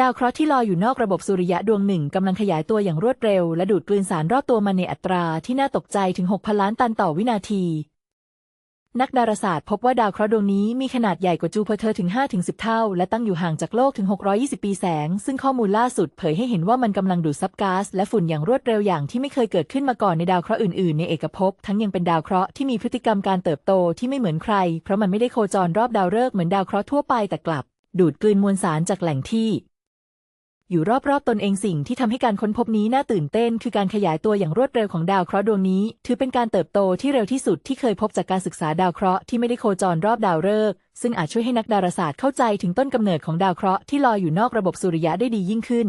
ดาวเคราะห์ที่ลอยอยู่นอกระบบสุริยะดวงหนึ่งกำลังขยายตัวอย่างรวดเร็ว และดูดกลืนสารรอบตัวมันในอัตราที่น่าตกใจถึง 6,000 ล้านตันต่อวินาที นักดาราศาสตร์พบว่าดาวเคราะห์ดวงนี้มีขนาดใหญ่กว่าจูปิเตอร์ถึง 5-10 เท่า และตั้งอยู่ห่างจากโลกถึง 620 ปีแสง ซึ่งข้อมูลล่าสุดเผยให้เห็นว่ามันกำลังดูดซับก๊าซและฝุ่นอย่างรวดเร็วอย่างที่ไม่เคยเกิดขึ้นมาก่อนในดาวเคราะห์อื่นๆ ในเอกภพทั้งยังเป็นดาวเคราะห์ที่มีพฤติกรรมการเติบโตที่ไม่เหมือนใคร เพราะมันไม่ได้โคจรรอบดาวฤกษ์เหมือนดาวเคราะห์ทั่วไปแต่กลับ ดูดกลืนมวลสารจากแหล่งที่ อยู่รอบๆตนเองสิ่งที่ทำให้การค้นพบนี้น่าตื่นเต้น คือการขยายตัวอย่างรวดเร็วของดาวเคราะห์ดวงนี้ ถือเป็นการเติบโตที่เร็วที่สุดที่เคยพบจากการศึกษาดาวเคราะห์ที่ไม่ได้โคจรรอบดาวฤกษ์ซึ่งอาจช่วยให้นักดาราศาสตร์เข้าใจถึงต้นกำเนิดของดาวเคราะห์ที่ลอยอยู่นอกระบบสุริยะได้ดียิ่งขึ้น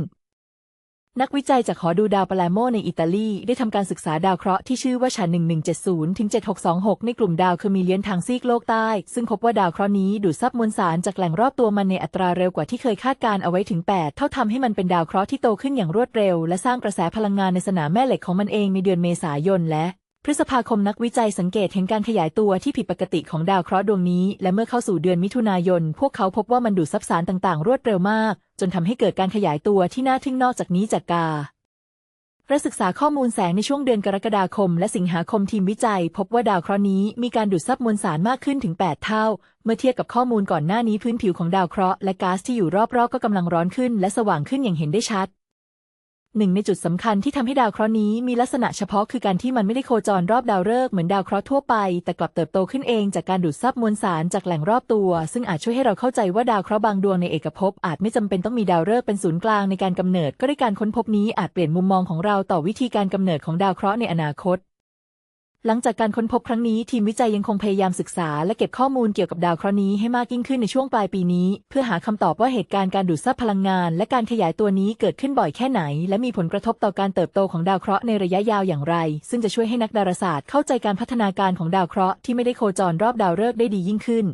นักวิจัยจากหอดูดาวปาเลโมในอิตาลี ได้ทำการศึกษาดาวเคราะห์ที่ชื่อว่าชา 1170 ถึง 7626 ในกลุ่มดาวเคอร์มิเลียนทางซีกโลกใต้ ซึ่งพบว่าดาวเคราะห์นี้ดูดซับมวลสารจากแหล่งรอบตัวมันในอัตราเร็วกว่าที่เคยคาดการเอาไว้ถึง 8 เท่าทำให้มันเป็นดาวเคราะห์ที่โตขึ้นอย่างรวดเร็ว และสร้างกระแสพลังงานในสนามแม่เหล็กของมันเองในเดือนเมษายนและ พฤษภาคมนักวิจัยสังเกตเห็นการขยายตัวที่ผิดปกติของดาวเคราะห์ดวงนี้ และเมื่อเข้าสู่เดือนมิถุนายน พวกเขาพบว่ามันดูดซับสารต่างๆ รวดเร็วมาก จนทำให้เกิดการขยายตัวที่น่าทึ่งนอกจากนี้จากการาศึกษาข้อมูลแสงในช่วงเดือนกรกฎาคม และสิงหาคมทีมวิจัย พบว่าดาวเคราะห์นี้มีการดูดซับมวลสารมากขึ้นถึง 8 เท่า เมื่อเทียบกับข้อมูลก่อนหน้านี้พื้นผิวของดาวเคราะห์และก๊าซที่อยู่รอบๆก็กำลังร้อนขึ้น และสว่างขึ้นอย่างเห็นได้ชัด หนึ่งในจุดสำคัญที่ทำให้ดาวเคราะห์นี้มีลักษณะเฉพาะคือการที่มันไม่ได้โคจรรอบดาวฤกษ์เหมือนดาวเคราะห์ทั่วไป แต่กลับเติบโตขึ้นเองจากการดูดซับมวลสารจากแหล่งรอบตัว ซึ่งอาจช่วยให้เราเข้าใจว่าดาวเคราะห์บางดวงในเอกภพอาจไม่จำเป็นต้องมีดาวฤกษ์เป็นศูนย์กลางในการกำเนิด ก็ได้การค้นพบนี้อาจเปลี่ยนมุมมองของเราต่อวิธีการกำเนิดของดาวเคราะห์ในอนาคต หลังจากการค้นพบครั้งนี้ทีมวิจัยยังคงพยายามศึกษาและเก็บข้อมูลเกี่ยวกับดาวเคราะห์นี้ให้มากยิ่งขึ้นในช่วงปลายปีนี้ เพื่อหาคำตอบว่าเหตุการณ์การดูดซับพลังงาน และการขยายตัวนี้เกิดขึ้นบ่อยแค่ไหน และมีผลกระทบต่อการเติบโตของดาวเคราะห์ในระยะยาวอย่างไร ซึ่งจะช่วยให้นักดาราศาสตร์เข้าใจการพัฒนาการของดาวเคราะห์ที่ไม่ได้โคจรรอบดาวฤกษ์ได้ดียิ่งขึ้น